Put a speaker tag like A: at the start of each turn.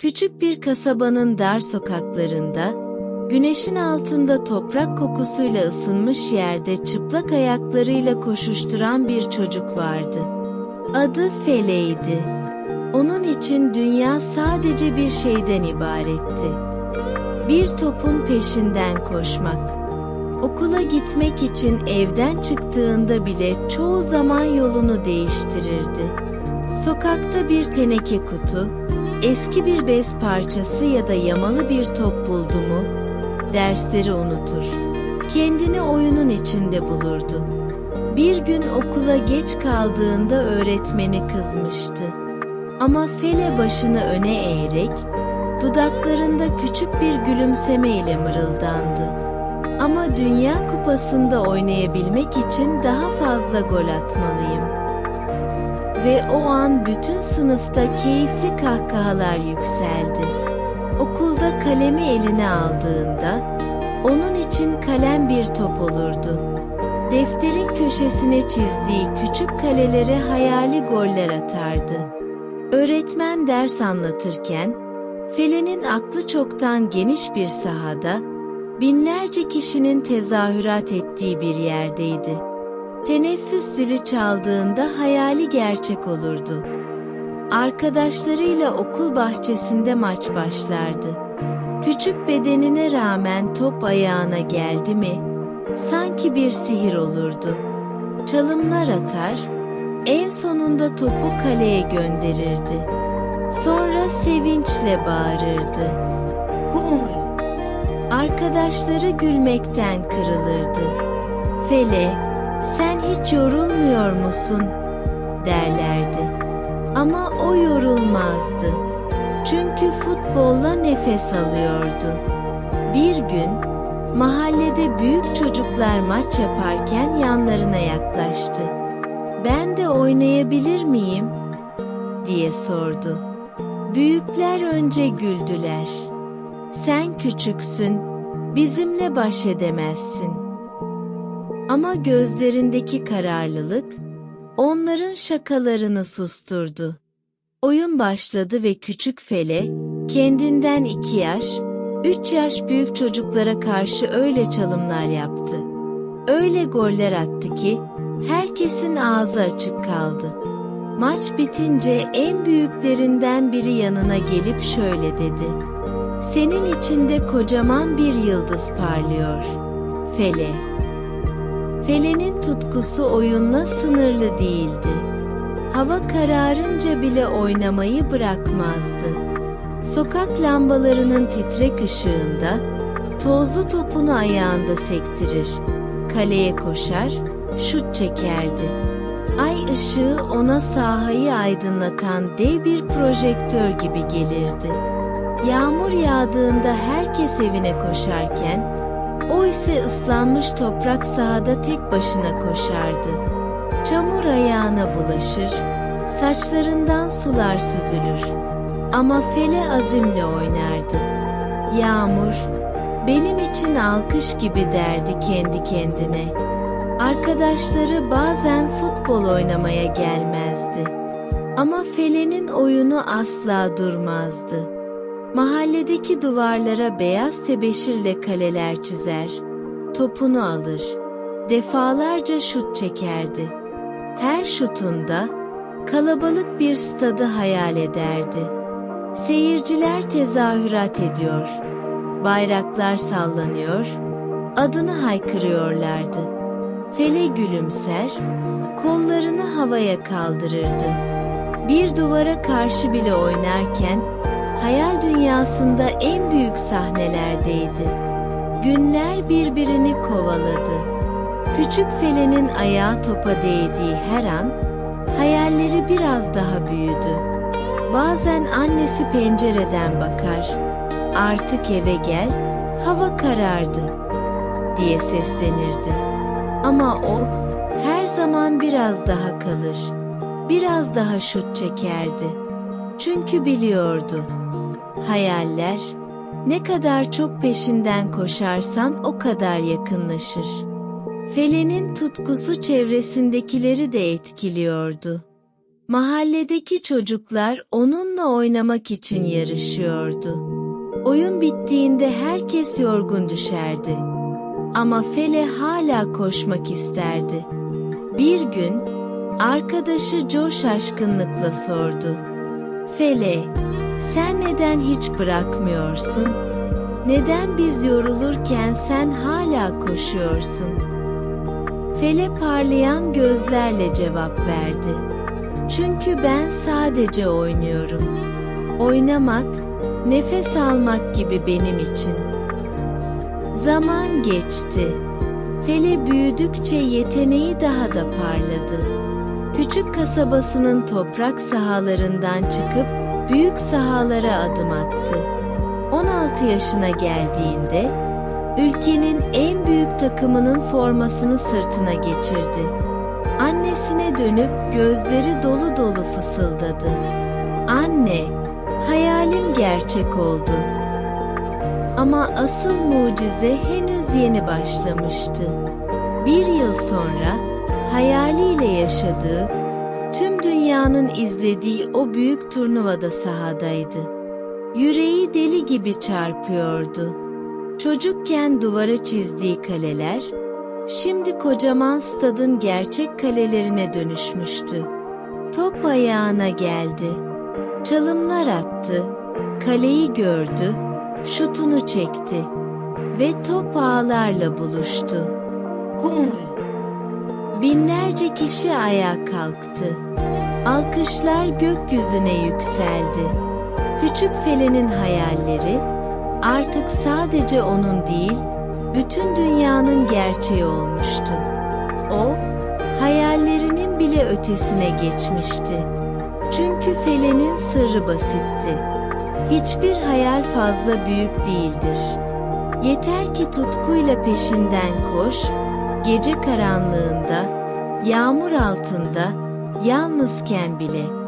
A: Küçük bir kasabanın dar sokaklarında, güneşin altında toprak kokusuyla ısınmış yerde çıplak ayaklarıyla koşuşturan bir çocuk vardı. Adı Fele'ydi. Onun için dünya sadece bir şeyden ibaretti. Bir topun peşinden koşmak. Okula gitmek için evden çıktığında bile çoğu zaman yolunu değiştirirdi. Sokakta bir teneke kutu, eski bir bez parçası ya da yamalı bir top buldu mu, dersleri unutur. Kendini oyunun içinde bulurdu. Bir gün okula geç kaldığında öğretmeni kızmıştı. Ama Fele başını öne eğerek, dudaklarında küçük bir gülümseme ile mırıldandı. Ama Dünya Kupası'nda oynayabilmek için daha fazla gol atmalıyım. Ve o an bütün sınıfta keyifli kahkahalar yükseldi. Okulda kalemi eline aldığında, onun için kalem bir top olurdu. Defterin köşesine çizdiği küçük kalelere hayali goller atardı. Öğretmen ders anlatırken, Fele'nin aklı çoktan geniş bir sahada, binlerce kişinin tezahürat ettiği bir yerdeydi. Teneffüs zili çaldığında hayali gerçek olurdu. Arkadaşlarıyla okul bahçesinde maç başlardı. Küçük bedenine rağmen top ayağına geldi mi, sanki bir sihir olurdu. Çalımlar atar, en sonunda topu kaleye gönderirdi. Sonra sevinçle bağırırdı.
B: Gol.
A: Arkadaşları gülmekten kırılırdı. Fele, sen hiç yorulmuyor musun? derlerdi. Ama o yorulmazdı. Çünkü futbolla nefes alıyordu. Bir gün mahallede büyük çocuklar maç yaparken yanlarına yaklaştı. Ben de oynayabilir miyim? diye sordu. Büyükler önce güldüler. Sen küçüksün, bizimle baş edemezsin. Ama gözlerindeki kararlılık, onların şakalarını susturdu. Oyun başladı ve küçük Fele, kendinden iki yaş, üç yaş büyük çocuklara karşı öyle çalımlar yaptı. Öyle goller attı ki, herkesin ağzı açık kaldı. Maç bitince en büyüklerinden biri yanına gelip şöyle dedi. Senin içinde kocaman bir yıldız parlıyor. Fele. Fele'nin tutkusu oyunla sınırlı değildi. Hava kararınca bile oynamayı bırakmazdı. Sokak lambalarının titrek ışığında tozlu topunu ayağında sektirir. Kaleye koşar, şut çekerdi. Ay ışığı ona sahayı aydınlatan dev bir projektör gibi gelirdi. Yağmur yağdığında herkes evine koşarken, o ise ıslanmış toprak sahada tek başına koşardı. Çamur ayağına bulaşır, saçlarından sular süzülür. Ama Fele azimle oynardı. Yağmur, benim için alkış gibi derdi kendi kendine. Arkadaşları bazen futbol oynamaya gelmezdi. Ama Fele'nin oyunu asla durmazdı. Mahalledeki duvarlara beyaz tebeşirle kaleler çizer, topunu alır, defalarca şut çekerdi. Her şutunda kalabalık bir stadı hayal ederdi. Seyirciler tezahürat ediyor, bayraklar sallanıyor, adını haykırıyorlardı. Fele gülümser, kollarını havaya kaldırırdı. Bir duvara karşı bile oynarken, hayal dünyasında en büyük sahnelerdeydi. Günler birbirini kovaladı. Küçük Fele'nin ayağı topa değdiği her an, hayalleri biraz daha büyüdü. Bazen annesi pencereden bakar, artık eve gel, hava karardı, diye seslenirdi. Ama o, her zaman biraz daha kalır, biraz daha şut çekerdi. Çünkü biliyordu, Hayaller, ne kadar çok peşinden koşarsan o kadar yakınlaşır. Felenin tutkusu çevresindekileri de etkiliyordu. Mahalledeki çocuklar onunla oynamak için yarışıyordu. Oyun bittiğinde herkes yorgun düşerdi. Ama Fele hala koşmak isterdi. Bir gün arkadaşı Joe şaşkınlıkla sordu. Fele, sen neden hiç bırakmıyorsun? Neden biz yorulurken sen hala koşuyorsun? Fele parlayan gözlerle cevap verdi. Çünkü ben sadece oynuyorum. Oynamak, nefes almak gibi benim için. Zaman geçti. Fele büyüdükçe yeteneği daha da parladı. Küçük kasabasının toprak sahalarından çıkıp büyük sahalara adım attı. 16 yaşına geldiğinde ülkenin en büyük takımının formasını sırtına geçirdi. Annesine dönüp gözleri dolu dolu fısıldadı. Anne, hayalim gerçek oldu. Ama asıl mucize henüz yeni başlamıştı. Bir yıl sonra hayaliyle yaşadığı, tüm dünyanın izlediği o büyük turnuvada sahadaydı. Yüreği deli gibi çarpıyordu. Çocukken duvara çizdiği kaleler, şimdi kocaman stadın gerçek kalelerine dönüşmüştü. Top ayağına geldi. Çalımlar attı. Kaleyi gördü. Şutunu çekti. Ve top ağlarla buluştu. Gol! Binlerce kişi ayağa kalktı. Alkışlar gökyüzüne yükseldi. Küçük Fele'nin hayalleri artık sadece onun değil, bütün dünyanın gerçeği olmuştu. O, hayallerinin bile ötesine geçmişti. Çünkü Fele'nin sırrı basitti. Hiçbir hayal fazla büyük değildir. Yeter ki tutkuyla peşinden koş, gece karanlığında, yağmur altında, yalnızken bile.